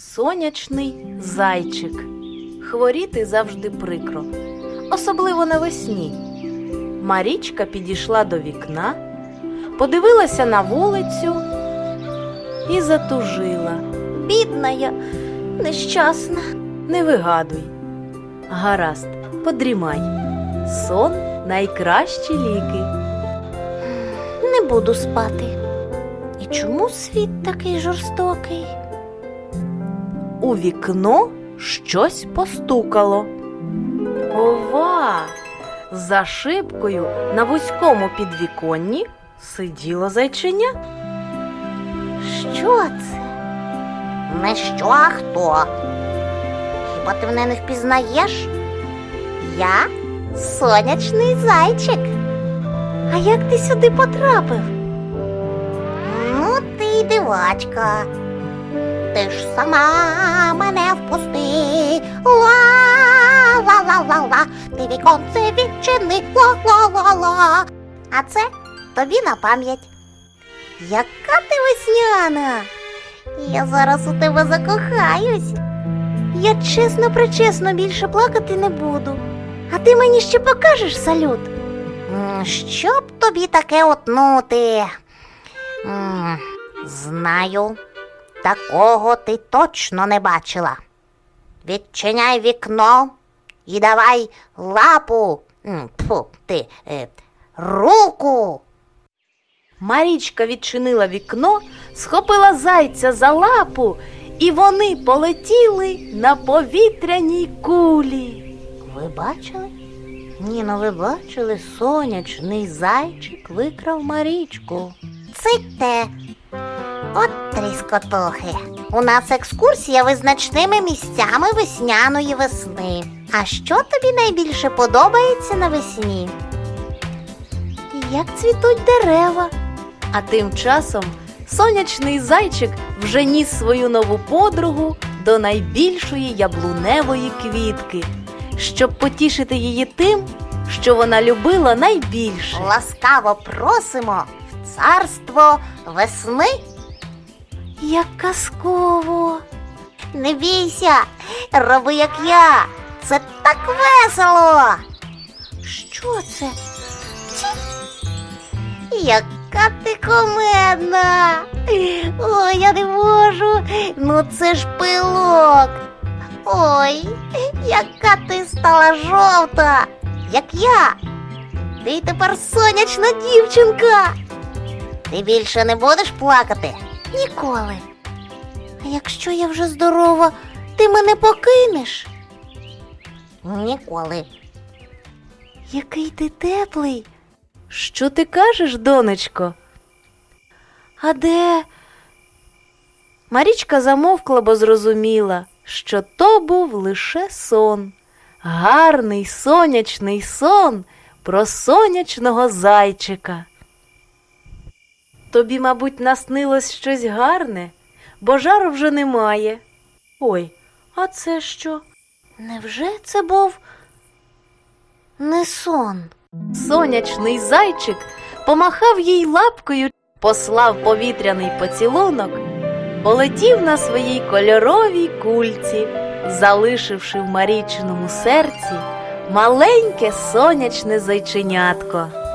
Сонячний зайчик. Хворіти завжди прикро, особливо навесні. Марічка підійшла до вікна, подивилася на вулицю і затужила. Бідна я, нещасна. Не вигадуй. Гаразд, подрімай. Сон найкращі ліки. Не буду спати. І чому світ такий жорстокий? У вікно щось постукало. Ова! За шибкою на вузькому підвіконні сиділо зайчиня. Що це? Не що, а хто? Хіба ти мене не впізнаєш? Я сонячний зайчик. А як ти сюди потрапив? Ну, ти й дивачка. Ти ж сама мене впусти. Ла-ла-ла-ла-ла. Ти віконце відчини. Ла-ла-ла-ла. А це тобі на пам'ять. Яка ти весняна? Я зараз у тебе закохаюсь. Я чесно причесно більше плакати не буду. А ти мені ще покажеш салют? Щоб тобі таке отнути? Знаю, такого ти точно не бачила. Відчиняй вікно і давай лапу. М, ти, е, руку. Марічка відчинила вікно, схопила зайця за лапу, і вони полетіли на повітряній кулі. Ви бачили? Ні, ну ви бачили, сонячний зайчик викрав Марічку. Ците. От тріскотохи. У нас екскурсія визначними місцями весняної весни. А що тобі найбільше подобається навесні? Як цвітуть дерева. А тим часом сонячний зайчик вже ніс свою нову подругу до найбільшої яблуневої квітки, щоб потішити її тим, що вона любила найбільше. Ласкаво просимо в царство весни. Як казково. Не бійся, роби як я. Це так весело. Що це? Ці? Яка ти комедна. Ой, я не можу. Ну це ж пилок. Ой, яка ти стала жовта, як я. Ти тепер сонячна дівчинка. Ти більше не будеш плакати? Ніколи. А якщо я вже здорова, ти мене покинеш? Ніколи. Який ти теплий. Що ти кажеш, донечко? А де? Марічка замовкла, бо зрозуміла, що то був лише сон. Гарний сонячний сон про сонячного зайчика. Тобі, мабуть, наснилось щось гарне, бо жару вже немає. Ой, а це що? Невже це був не сон? Сонячний зайчик помахав їй лапкою, послав повітряний поцілунок, полетів на своїй кольоровій кульці, залишивши в Марічиному серці маленьке сонячне зайченятко.